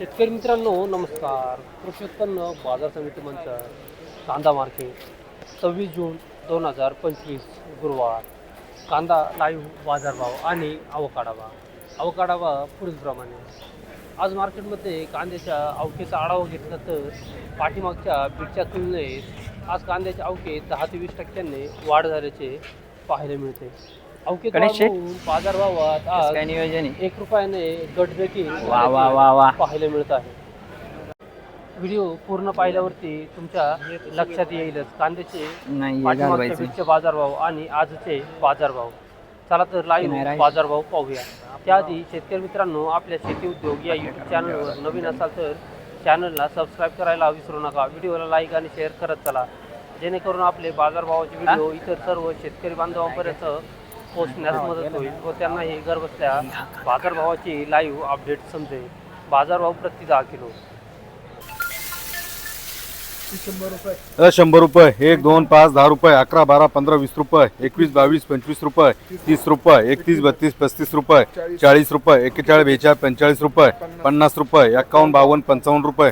शेतकरी मित्रांनो नमस्कार. कृषी उत्पन्न बाजार समिती मंच कांदा मार्केट सव्वीस जून दोन हजार पंचवीस गुरुवार. कांदा लाईव्ह बाजारभाव आणि अवकाढावा अवकाढावा पुढीलप्रमाणे. आज मार्केटमध्ये कांद्याच्या अवकेचा आढावा घेतला तर पाठीमागच्या बीटच्या तुलनेत आज कांद्याच्या अवके दहा ते वीस टक्क्यांनी वाढ झाल्याचे पाहायला मिळते. गणेश शेठ? आज काय नियोजन आहे? एक रुपयाने गट देखील वा वा वा वा. पाहायला मिळत आहे. व्हिडिओ पूर्ण पाहिल्यावरती तुमच्या लक्षात येईलच. कांद्याचे नाही हे पाठीमागच्या घालवायचं बीटचे बाजारभाव आणि आजचे बाजारभाव चला तर नाही लाईव्ह राहील. बाजारभाव पाहूया. त्याआधी शेतकरी मित्रांनो आपल्या शेती उद्योग या युट्यूब चॅनलवर नवीन असाल तर चॅनलला सबस्क्राईब करायला विसरू नका. व्हिडिओला लाईक आणि शेअर करत चला. जेणेकरून आपले बाजारभावाचे व्हिडिओ इतर सर्व शेतकरी बांधवांपर्यंत पोहोचण्यास मदत होईल व त्यांनाही घरबसल्या बाजारभावाची लाईव्ह अपडेट समजेल बाजारभाव प्रति दहा किलो. शंभर रुपये. एक दोन पाच दहा रुपये. अकरा बारा पंधरा वीस रुपये. एकवीस बावीस पंचवीस रुपये. तीस रुपये. एकतीस बत्तीस पस्तीस रुपये. चाळीस रुपये. एक्केचाळीस बेचाळीस पंचेचाळीस रुपये. पन्नास रुपये. एक्कावन्न बावन्न पंचावन्न रुपये.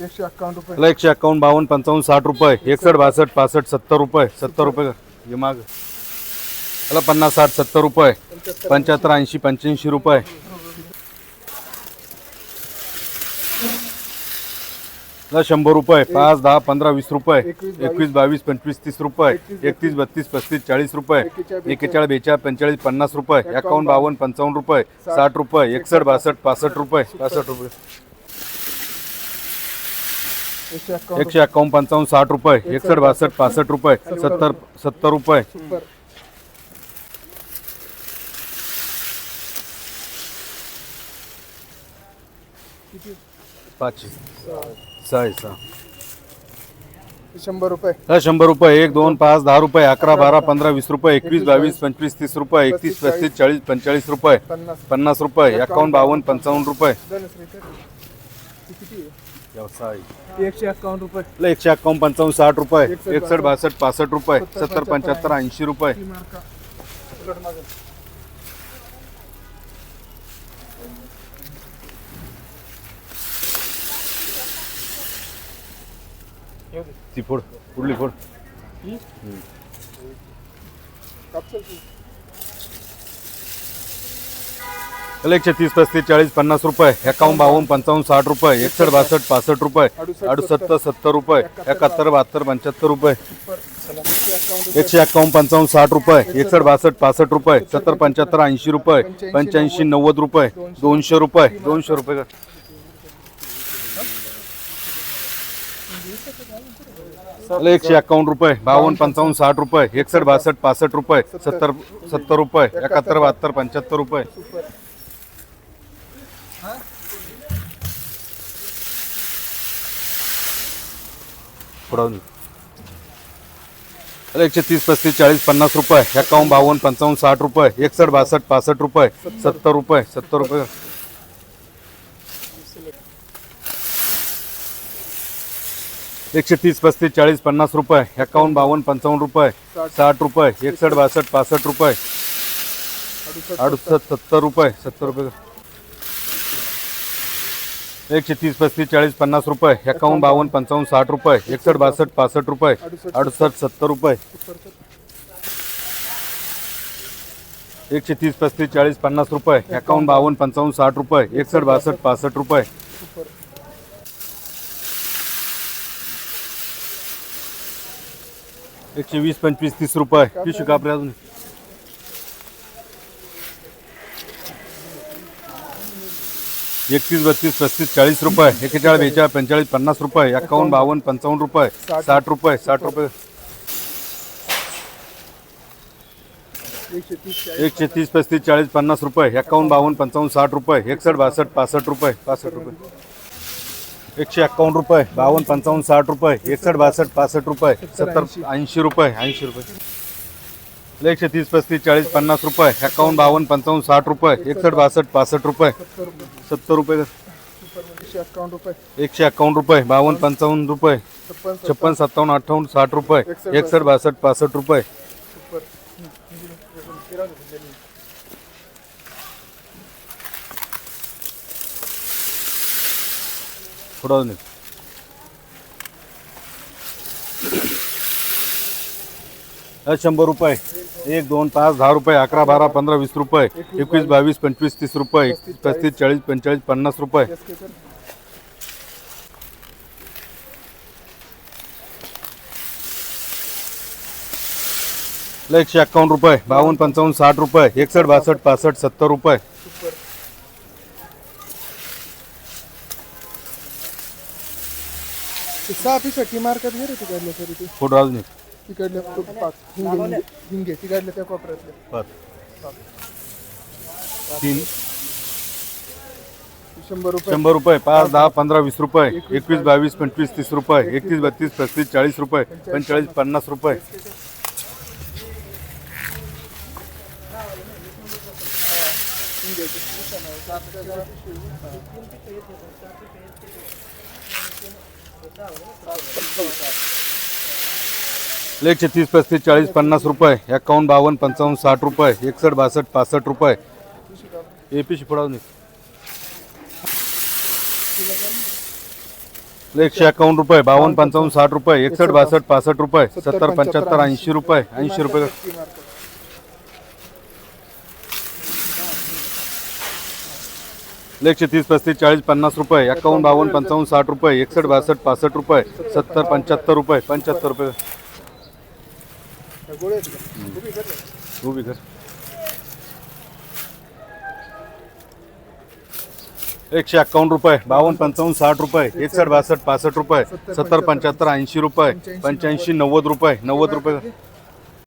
एकशे अकाउंट रुपये. मला एकशे एक्कावन्न बावन्न पंचावन्न साठ रुपये एकसष्ट बासष्ट पासष्ट सत्तर रुपये सत्तर रुपये हे माग. मला पन्नास साठ सत्तर रुपये पंच्याहत्तर ऐंशी पंच्याऐंशी रुपये. मला शंभर रुपये पाच दहा पंधरा वीस रुपये एकवीस बावीस. पंचवीस तीस रुपये एकतीस बत्तीस पस्तीस चाळीस रुपये एक्केचाळीस बेचाळीस. पंचेचाळीस पन्नास रुपये एकावन्न बावन्न पंचावन्न रुपये साठ. रुपये एकसष्ट बासष्ट पासष्ट रुपये पासष्ट रुपये. एकशे एक्कावन्न पंचावन्न साठ रुपये एकसष्ट बासष्ट पासष्ट रुपये सत्तर सत्तर रुपये. पाचशे. सहा. शंभर रुपये. शंभर रुपये एक दोन पाच दहा रुपये अकरा बारा पंधरा वीस रुपये एकवीस बावीस पंचवीस तीस रुपये एकतीस पस्तीस चाळीस. पंचेचाळीस रुपये पन्नास. रुपये एकावन्न बावन्न पंचावन्न रुपये. आहे? व्यवसाय. एकशे अकाउंट रुपये. एकशे एक्कावन्न पंचावन्न साठ रुपये. एकसष्ट बासष्ट पासष्ट रुपये. सत्तर पंच्याहत्तर ऐंशी. रुपये. ती फोड पुढली फोड कापसाल की? त्याला एकशे तीस पस्तीस चाळीस पन्नास रुपये. एकावन्न बावन्न पंचावन्न साठ रुपये. एकसष्ट बासष्ट पासष्ट रुपये. अडुसष्ट सत्तर रुपये. एकाहत्तर बहात्तर पंच्याहत्तर रुपये. एकशे एकावन्न एक्कावन्न पंचावन्न साठ रुपये. एकसष्ट बासष्ट पासष्ट रुपये. सत्तर पंच्याहत्तर ऐंशी रुपये. पंच्याऐंशी नव्वद रुपये. दोनशे रुपये. दोनशे रुपये एकशे एक्कावन्न रुपये. बावन्न पंचावन्न साठ रुपये. एकसष्ट बासष्ट पासष्ट रुपये. सत्तर सत्तर रुपये. एकाहत्तर बहात्तर पंच्याहत्तर रुपये. पुढं. एकशे तीस पस्तीस चाळीस पन्नास रुपये. एकावन्न बावन्न पंचावन्न साठ रुपये. एकसष्ट बासष्ट पासष्ट रुपये. सत्तर रुपये सत्तर रुपये. एकशे तीस पस्तीस चाळीस पन्नास रुपये. एकावन्न बावन्न पंचावन्न रुपये. साठ रुपये. एकसष्ट बासष्ट पासष्ट रुपये. अडुसष्ट सत्तर रुपये. सत्तर रुपये. एकशे तीस पस्तीस चाळीस पन्नास रुपये. एकावन्न बावन्न पंचावन्न साठ रुपये. एकसष्ट बासष्ट पासष्ट रुपये. अडुसष्ट सत्तर रुपये. एकशे तीस पस्तीस चाळीस पन्नास रुपये. एकावन्न बावन्न पंचावन्न साठ रुपये. एकसष्ट बासष्ट पासष्ट रुपये. एकशे वीस पंचवीस तीस रुपये. पिशू कापरे अजून. एकतीस बत्तीस पस्तीस चाळीस रुपये एकेचाळीस बेचाळीस पंचेचाळीस पन्नास रुपये एकावन्न बावन्न पंचावन्न रुपये साठ रुपये साठ रुपये. एकशे तीस पस्तीस चाळीस पन्नास रुपये एकावन्न बावन्न पंचावन्न साठ रुपये एकसष्ट बासष्ट पासष्ट रुपये पासष्ट रुपये. एकशे एकावन्न रुपये बावन्न पंचावन्न साठ रुपये एकसष्ट बासष्ट पासष्ट रुपये सत्तर ऐंशी रुपये ऐंशी रुपये. एकशे तीस पस्तीस चाळीस पन्नास रुपये एकावन्न बावन्न पंचावन्न साठ रुपये एकसष्ट बासष्ट पासष्ट रुपये. सत्तर रुपये एकशे एकावन्न रुपये बावन्न पंचावन्न रुपये छप्पन सत्तावन्न अठ्ठावन्न साठ रुपये एकसष्ट बासष्ट पासष्ट रुपये. शंभर रुपये. एक दोन पाच दहा रुपये अकरा बारा पंधरा वीस रुपये एकवीस बावीस पंचवीस तीस रुपये पस्तीस चाळीस पंचेचाळीस पन्नास रुपये. एकशे एक्कावन्न रुपये बावन्न पंचावन्न साठ रुपये एकसष्ट बासष्ट पासष्ट सत्तर रुपये. सहा पिशा मार्केट नाही रे फोटो अजून एक. तिकडल्या पाच हिंगे हिंगे तिकडल्या त्या कोपऱ्यातले. पाच तीन. शंभर रुपये. शंभर रुपये पाच दहा पंधरा वीस रुपये एकवीस बावीस पंचवीस तीस रुपये एकतीस बत्तीस पस्तीस चाळीस रुपये पंचेचाळीस पन्नास रुपये. एकशे तीस पस्तीस चाळीस पन्नास रुपये एकावन्न बावन्न पंचावन्न साठ रुपये एकसष्ट बासष्ट पासष्ट रुपये. ए पी शिफडावणी एकशे एकावन्न रुपये बावन्न पंचावन्न साठ रुपये एकसष्ट बासष्ट पासष्ट रुपये सत्तर पंच्याहत्तर ऐंशी रुपये ऐंशी रुपये. एकशे तीस पस्तीस चाळीस पन्नास रुपये एकावन्न बावन्न पंचावन्न साठ रुपये एकसष्ट बासष्ट पासष्ट रुपये सत्तर पंच्याहत्तर रुपये पंच्याहत्तर रुपये त्या गोळ्या आहेत का? उभी कर एकशे एक्कावन्न रुपये बावन्न पंचावन्न साठ रुपये एकसष्ट बासष्ट पासष्ट रुपये सत्तर पंच्याहत्तर ऐंशी रुपये पंच्याऐंशी नव्वद रुपये नव्वद रुपये.